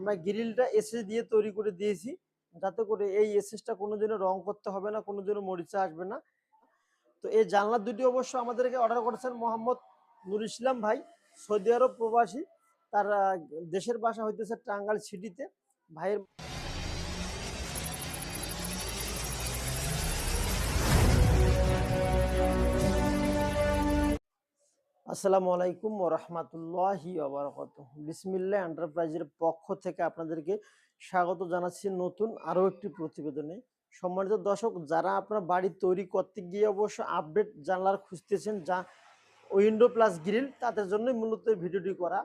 আমরা গ্রিলটা এসএস দিয়ে তৈরি করে দিয়েছি, যাতে করে এই এসএসটা কোনোদিনও রং করতে হবে না কোনো দিনও মরিচা আসবে না। তো এই জানলা দুটি অবশ্য আমাদেরকে অর্ডার করেছেন মোহাম্মদ নুর ইসলাম ভাই, সৌদি আরব প্রবাসী। তার দেশের বাসা হইতেছে টাঙ্গাল সিটিতে। ভাইয়ের আসসালামু আলাইকুম ওরহমাতুল্লাহি আবরকত বিসমিল্লা এন্টারপ্রাইজের পক্ষ থেকে আপনাদেরকে স্বাগত জানাচ্ছি নতুন আরও একটি প্রতিবেদনে। সম্মানিত দর্শক, যারা আপনার বাড়ি তৈরি করতে গিয়ে অবশ্য আপডেট জানলার খুঁজতেছেন, যা উইন্ডো প্লাস গ্রিল, তাদের জন্যই মূলত ভিডিওটি করা।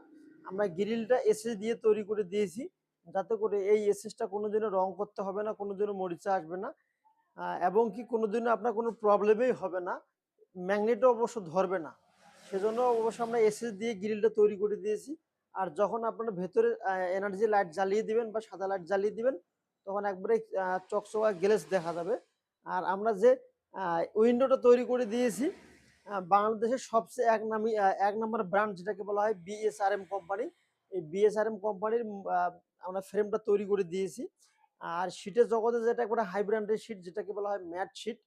আমরা গ্রিলটা এসএস দিয়ে তৈরি করে দিয়েছি, যাতে করে এই এসএসটা কোনোদিনও রং করতে হবে না, কোনোদিনও মরিচা আসবে না এবং কি কোনোদিনও আপনার কোনো প্রবলেমই হবে না, ম্যাগনেটও অবশ্য ধরবে না। সেজন্য অবশ্য আমরা এসএস দিয়ে গ্রিলটা তৈরি করে দিয়েছি। আর যখন আপনারা ভেতরে এনার্জি লাইট জ্বালিয়ে দিবেন বা সাদা লাইট জ্বালিয়ে দিবেন, তখন একবারে চকচকা গ্লেস দেখা যাবে। আর আমরা যে উইন্ডোটা তৈরি করে দিয়েছি বাংলাদেশের সবচেয়ে এক নামি এক নম্বর ব্র্যান্ড যেটাকে বলা হয় বিএসআরএম কোম্পানি এই বিএসআরএম কোম্পানির আমরা ফ্রেমটা তৈরি করে দিয়েছি। আর শীটের জগতে যেটা একবারে হাই ব্র্যান্ডের শীট যেটাকে বলা হয় ম্যাট শীট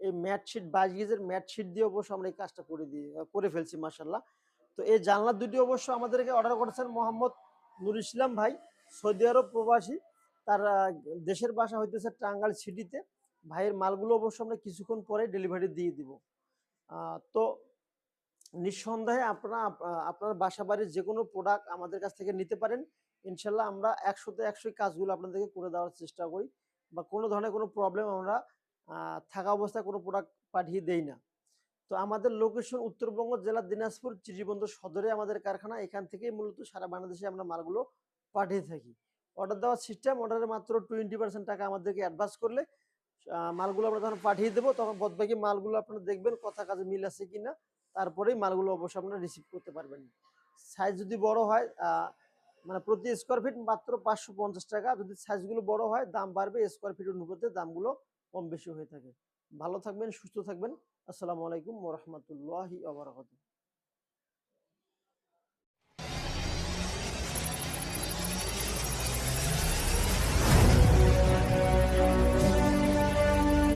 এই ম্যাট শিট বাইশ গেজের ম্যাট শিট দিয়ে অবশ্য আমরা এই কাজটা করে দিয়ে, করে ফেলছি মাসাল্লাহ তো এই জানলার দুটি অবশ্য আমাদেরকে অর্ডার করেছেন মোহাম্মদ নুর ইসলাম ভাই, সৌদি আরব প্রবাসী। তার দেশের বাসা হইতেছে টাঙ্গাল সিটিতে। ভাইয়ের মালগুলো অবশ্য আমরা কিছুক্ষণ পরে ডেলিভারি দিয়ে দিব। তো নিঃসন্দেহে আপনারা আপনার বাসা বাড়ির যে কোনো প্রোডাক্ট আমাদের কাছ থেকে নিতে পারেন। ইনশাল্লাহ আমরা একশোতে একশোই কাজগুলো আপনাদেরকে করে দেওয়ার চেষ্টা করি। বা কোনো ধরনের কোনো প্রবলেম আমরা থাকা অবস্থায় কোনো প্রোডাক্ট পাঠিয়ে দেই না। তো আমাদের লোকেশন উত্তরবঙ্গ জেলার দিনাজপুর চিরিবন্দর সদরে আমাদের কারখানা, এখান থেকেই মূলত সারা বাংলাদেশে আমরা মালগুলো পাঠিয়ে থাকি। অর্ডার দেওয়ার সিস্টেম অর্ডারে মাত্র টোয়েন্টি পার্সেন্ট টাকা আমাদেরকে অ্যাডভান্স করলে মালগুলো আমরা যখন পাঠিয়ে দেবো। তখন বদবাকি মালগুলো আপনারা দেখবেন কথা কাজে মিল আছে কি না তারপরেই মালগুলো অবশ্যই আপনারা রিসিভ করতে পারবেন। সাইজ যদি বড় হয় মানে প্রতি স্কোয়ার ফিট মাত্র পাঁচশো পঞ্চাশ টাকা। যদি সাইজগুলো বড় হয়, দাম বাড়বে স্কোয়ার ফিট অনুপাতে দামগুলো কম বেশি হয়ে থাকে। ভালো থাকবেন সুস্থ থাকবেন। আসসালামু আলাইকুম ওরহমতুল্লাহি আবরাকাতুহ